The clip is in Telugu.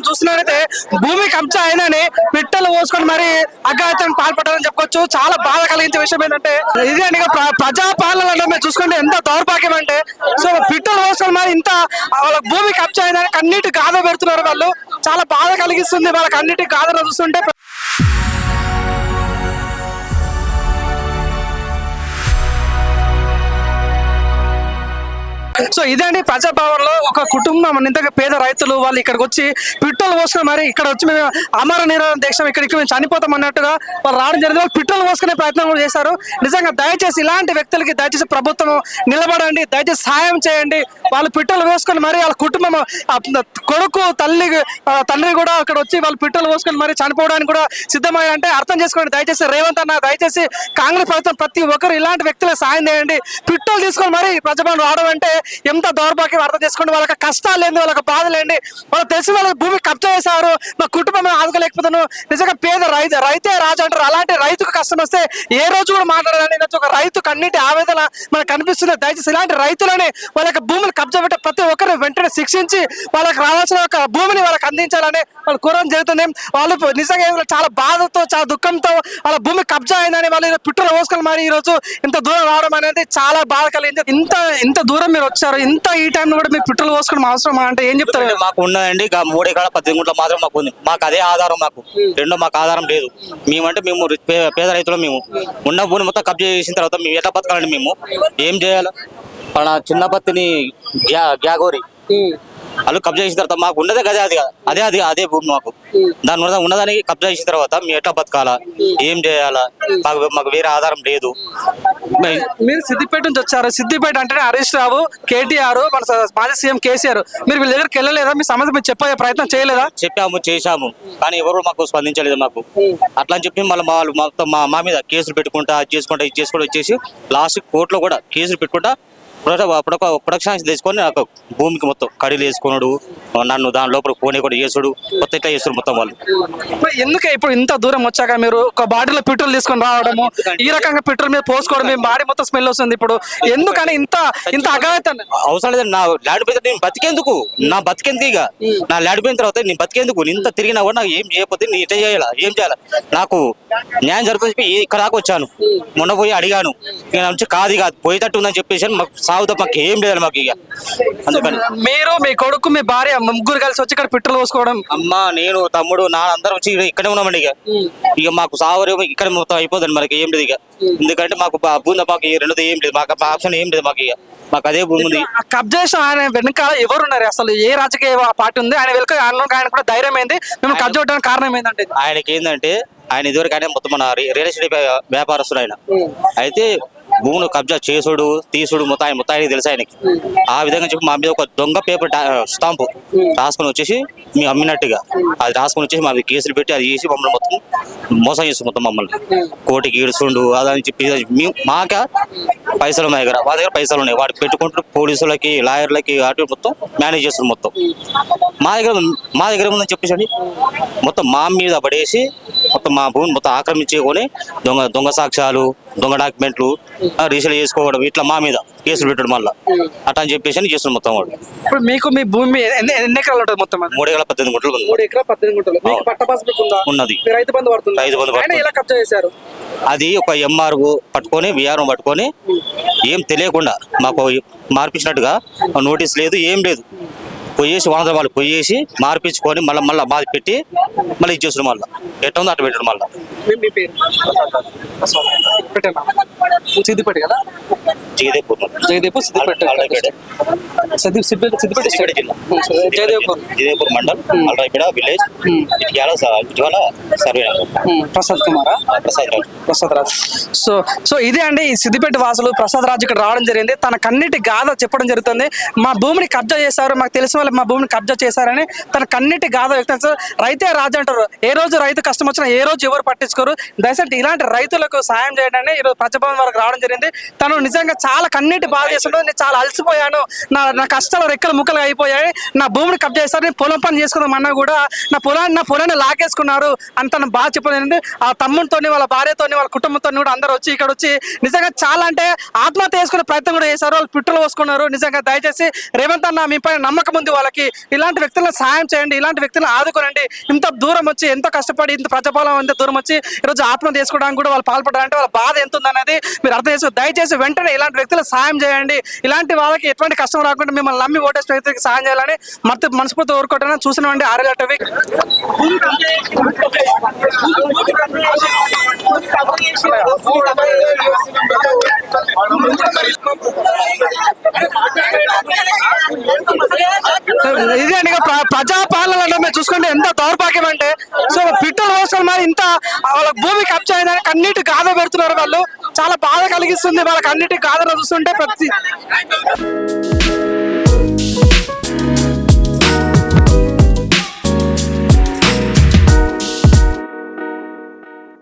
మనం చూస్తున్నట్టయితే భూమి కబ్జా అయినని పిట్టలు పోసుకొని మరి అఘాయితం పాల్పడ్డారని చెప్పుకోవచ్చు. చాలా బాధ కలిగించే విషయం ఏంటంటే ఇది అని ప్రజా పాలనలో మీరు చూసుకుంటే ఎంత దౌర్భాగ్యం అంటే సో పిట్టలు పోసుకొని మరి ఇంత వాళ్ళ భూమి కబ్జా అయిందని కన్నీటి గాథ పెడుతున్నారు వాళ్ళు. చాలా బాధ కలిగిస్తుంది వాళ్ళకి అన్నిటి గాథను చూస్తుంటే. సో ఇదండి ప్రజాభవన్లో ఒక కుటుంబం ఇంతగా పేద రైతులు వాళ్ళు ఇక్కడికి వచ్చి పిట్టలు పోసుకొని మరి ఇక్కడ వచ్చి మేము అమర నిరాధన దేశం ఇక్కడికి మేము చనిపోతాం అన్నట్టుగా వాళ్ళు రావడం జరిగింది. వాళ్ళు పిట్టలు పోసుకునే ప్రయత్నం కూడా చేశారు. నిజంగా దయచేసి ఇలాంటి వ్యక్తులకి దయచేసి ప్రభుత్వం నిలబడండి దయచేసి సాయం చేయండి. వాళ్ళు పిట్టలు వేసుకొని మరి వాళ్ళ కుటుంబం కొడుకు తల్లి తండ్రి కూడా అక్కడ వచ్చి వాళ్ళు పిట్టలు పోసుకొని మరి చనిపోవడానికి కూడా సిద్ధమయ్యారు అంటే అర్థం చేసుకోండి. దయచేసి రేవంత్ అన్న దయచేసి కాంగ్రెస్ ప్రభుత్వం ప్రతి ఒక్కరు ఇలాంటి వ్యక్తులకు సాయం చేయండి. పిట్టలు తీసుకొని మరి ప్రజభవన్ రావడం అంటే ఎంత దౌర్భాగ్యం అర్థం చేసుకోండి. వాళ్ళకి కష్టాలు ఏంది వాళ్ళకి బాధలు ఏంటి వాళ్ళకి తెలిసి వాళ్ళకి భూమి కబ్జా చేశారు. మా కుటుంబం ఆదుకోలేకపోతాను నిజంగా పేద రైతు రైతే రాజు అంటారు. అలాంటి రైతుకు కష్టం వస్తే ఏ రోజు కూడా మాట్లాడాలని ఒక రైతు కన్నిటి ఆవేదన మనకు కనిపిస్తుంది. దయచేసి ఇలాంటి రైతులని వాళ్ళ యొక్క భూమిని కబ్జా పెట్టే ప్రతి ఒక్కరిని వెంటనే శిక్షించి వాళ్ళకి రావాల్సిన ఒక భూమిని వాళ్ళకి అందించాలని వాళ్ళు కోరడం జరుగుతుంది. వాళ్ళు నిజంగా ఏదో చాలా బాధతో చాలా దుఃఖంతో వాళ్ళ భూమి కబ్జా అయిందని వాళ్ళు పిట్టులు పోసుకొని మరి ఈ రోజు ఇంత దూరం రావడం అనేది చాలా బాధ కలిగింది ఇంత ఇంత దూరం మీరు వచ్చారు. ఇంత ఈ టైంలో కూడా మీరు పిట్టులు పోసుకోవడం అవసరమా? అంటే ఏం చెప్తారు? మాకు ఉన్నదండి ఇక మూడు ఎకరాల పద్దెనిమిది గుంటలు మాత్రం మాకు ఉంది. మాకు అదే ఆధారం మాకు. రెండో మాకు ఆధారం లేదు. మేమంటే మేము పేద రైతులు మేము. ఉన్న భూమి మొత్తం కబ్జా చేసిన తర్వాత మేము ఎట్లా బతకాలండి మేము? ఏం చేయాలి? మన చిన్న పత్తిని గ్యా గ్యాగోరి. వాళ్ళు కబ్జా చేసిన తర్వాత మాకు ఉన్నదే గదే అది అదే అది అదే భూమి మాకు. దాని ఉన్న ఉన్నదానికి కబ్జా చేసిన తర్వాత మేము ఎట్లా బతకాలా? ఏం చేయాలా? మాకు మాకు వేరే ఆధారం లేదు. మీరు సిద్దిపేట నుంచి వచ్చారు. సిద్దిపేట అంటేనే హరీష్ రావు కేటీఆర్ మన మాజీ సీఎం కేసీఆర్. మీరు వీళ్ళ దగ్గరికి వెళ్ళలేదా? మీ సమస్య మీరు చెప్పే ప్రయత్నం చేయలేదా? చెప్పాము చేశాము. కానీ ఎవరు మాకు స్పందించలేదు మాకు. అట్లా అని చెప్పి మళ్ళీ వాళ్ళు మొత్తం మా మా మీద కేసులు పెట్టుకుంటా అది చేసుకుంటా ఇది చేసుకుంటా వచ్చేసి లాస్ట్ కోర్టులో కూడా కేసులు పెట్టుకుంటా ప్రొడక్ట్ ప్రొడక్షన్ తెచ్చుకొని నాకు భూమికి మొత్తం కడీలు వేసుకున్నాడు. నన్ను దాని లోపల పోనీ కూడా చేసుడు. మొత్తం ఇట్లా చేస్తారు మొత్తం వాళ్ళు. ఎందుకే ఇప్పుడు ఇంత దూరం వచ్చాక మీరు ఒక బాడీలో పెట్రోల్ తీసుకొని రావడము ఈ రకంగా పెట్రోల్ మీద పోసుకోవడం మీ బాడీ మొత్తం స్మెల్ వస్తుంది ఇప్పుడు. ఎందుకని ఇంత ఇంత అగాయతం అవసరం లేదు. నా ల్యాండ్ పోయిన నేను బతికేందుకు? నా బతికేందుకు ఇక? నా ల్యాండ్ పోయిన తర్వాత నేను బతికేందుకు? నేను ఇంత తిరిగినా కూడా నాకు ఏం చేయకపోతే నేను ఇట్లా చేయాలా? ఏం చేయాలా? నాకు న్యాయం జరుగుతుంది ఇక్కడ దాకా వచ్చాను. మొన్న పోయి అడిగాను. ఇక నా నుంచి కాదు కాదు పోయేటట్టు ఉందని చెప్పేసి మాకు సాగుతా మాకు ఏం లేదు మాకు ఇక. అందుకని. మీరు మీ కొడుకు మీ భార్య ముగ్గురు కలిసి వచ్చి ఇక్కడ పెట్రోల్ పోసుకోవడం? అమ్మ నేను తమ్ముడు నా అందరం వచ్చి ఇక్కడ- ఉన్నామండి ఇక. ఇక మాకు సావరేమో ఇక్కడ మొత్తం అయిపోతుంది మనకి ఏం లేదు ఇక. ఎందుకంటే మాకు భూమి మాకు రెండోది ఏం లేదు. మాకు ఆప్షన్ ఏం లేదు మాకు ఇక. మాకు అదే భూమి ఉంది. ఆ కబ్జా చేసిన ఆయన వెనకాల ఎవరు ఉన్నారు అసలు ఏ రాజకీయ పార్టీ ఉంది? ఆయన వెనుక ఆయన కూడా ధైర్యం ఏంది? మేము కబ్జా చేయడానికి కారణం ఏంటంటే ఆయనకి ఏంటంటే ఆయన ఇదివరకు ఆయన మొత్తం మన రియల్ ఎస్టేట్ వ్యా- వ్యాపారస్తుడు ఆయన. అయితే భూములు కబ్జా చేసుడు తీసుడు మొత్తం ముతాయి తెలుసు ఆయనకి. ఆ విధంగా చెప్పి మా మీద ఒక దొంగ పేపర్ స్టాంపు రాసుకొని వచ్చేసి మేము అమ్మినట్టుగా. అది రాసుకొని వచ్చేసి మా కేసులు పెట్టి అది చేసి మమ్మల్ని మొత్తం మోసం చేసి మొత్తం మమ్మల్ని. కోటికి ఈడుచుండు అదని చెప్పి మేము మాక పైసలు మా దగ్గర మా దగ్గర పైసలు ఉన్నాయి. వాటికి పెట్టుకుంటూ పోలీసులకి లాయర్లకి అటు మొత్తం మేనేజ్ చేస్తుంది మొత్తం. మా దగ్గర మా దగ్గర ఉందని చెప్పేసి మొత్తం మా మీద పడేసి మొత్తం మా భూమిని మొత్తం ఆక్రమించుకొని దొంగ దొంగ సాక్ష్యాలు దొంగ డాక్యుమెంట్లు రీసెల్ చేసుకోవడం ఇట్లా మా మీద కేసులు పెట్టడం మళ్ళా అట్లా అని చెప్పేసి చేస్తున్నాం మొత్తం వాడు ఇప్పుడు మీకు మీ భూమి ఎన్ని ఎకరాలు ఉంటుంది మొత్తం? మూడు వేల పద్దెనిమిది గుంటలు ఉంది. మూడు ఎకరాలు పద్దెనిమిది గుంటలు. మీకు అవును. పట్ట పాస్ బుక్ ఉందా? ఉన్నది. రైతు బంధు పడుతుంది? రైతు బంధు ఆయన పడుతుంది. ఎలా కబ్జా చేశారు? అది ఒక ఎంఆర్ఓ పట్టుకొని విఆర్ఓ పట్టుకొని ఏం తెలియకుండా మాకు మార్పించినట్టుగా నోటీస్ లేదు ఏం లేదు. పోయేసి వంద వాళ్ళు పోయేసి మార్పించుకొని మళ్ళీ మళ్ళీ మాది పెట్టి మళ్ళీ ఇచ్చేసాడు మళ్ళీ. ఎట్ట ఉందో అట్ట పెట్టాడు మళ్ళీ. మీ- మీ పేరు? పెట్టాను సిద్దిపేట కదా? జగదేపూర్ జయదేపు సిద్దిపేట జిల్లా. జయదేవ్పూర్. మండల్ విలేజ్. ఇటీవల ఇటీవల సర్వే. ప్రసాద్ కుమారా? ప్రసాద్ రావు ప్రసాద్ రాజ్. సో సో ఇదే అండి ఈ సిద్దిపేట వాసులు ప్రసాద్ రాజు ఇక్కడ రావడం జరిగింది. తన కన్నిటి గాథ చెప్పడం జరుగుతుంది. మా భూమిని కబ్జా చేశారు. మాకు తెలిసిన వాళ్ళు మా భూమిని కబ్జా చేశారని తన కన్నిటి గాథ వ్యక్తం. రైతే రాజు అంటారు. ఏ రోజు రైతు కష్టం వచ్చినా ఏ రోజు ఎవరు పట్టించుకోరు. దయచేసి ఇలాంటి రైతులకు సాయం చేయడానికి ఈరోజు ప్రజాభవన్ వరకు రావడం జరిగింది. తను నిజంగా చాలా కన్నిటి బాధ చేస్తున్నాడు. నేను చాలా అలసిపోయాను. నా కష్టాలు రెక్కలు ముక్కలు అయిపోయాయి. నా భూమిని కబ్జా చేస్తారు నేను పొలం పని చేసుకుందాం అన్నా కూడా నా పొలాన్ని నా పొలాన్ని లాకేసుకున్నారు అంత తను బాగా చెప్పలేదు ఆ తమ్ముడితో వాళ్ళ భార్యతోని వాళ్ళ కుటుంబంతో కూడా అందరూ వచ్చి ఇక్కడ వచ్చి నిజంగా చాలా అంటే ఆత్మహత్య చేసుకునే ప్రయత్నం కూడా చేశారు. వాళ్ళు పిట్టులు పోసుకున్నారు. నిజంగా దయచేసి రేవంత్ అన్న మీ పైన నమ్మకం ఉంది వాళ్ళకి. ఇలాంటి వ్యక్తులను సాయం చేయండి. ఇలాంటి వ్యక్తులను ఆదుకోనండి. ఇంత దూరం వచ్చి ఎంత కష్టపడి ఇంత ప్రజాపాలన అంత దూరం వచ్చి ఈరోజు ఆత్మహత్య చేసుకోవడానికి కూడా వాళ్ళు పాల్పడాలంటే వాళ్ళ బాధ ఎంత ఉందనేది మీరు అర్థం చేసుకో దయచేసి వెంటనే ఇలాంటి వ్యక్తులకు సాయం చేయండి. ఇలాంటి వాళ్ళకి ఎటువంటి కష్టం రాకుండా మిమ్మల్ని నమ్మి ఓటేసిన వ్యక్తికి సాయం చేయాలని మత మనస్ఫూర్తి కోరుకుంటున్నాను చూసినామండి ఆర్ఎల్ టీవీ. ఇది అండి ప్రజా ప్ర- ప్రజాపాలన అంటే చూసుకుంటే ఎంత దౌర్భాగ్యం అంటే సో పిట్టలు కోసం మరి ఇంత వాళ్ళ భూమి కబ్జా అయిందని కన్నీటి గాథ పెడుతున్నారు వాళ్ళు. చాలా బాధ కలిగిస్తుంది వాళ్ళకి అన్నిటి గాథ చూస్తుంటే ప్రతి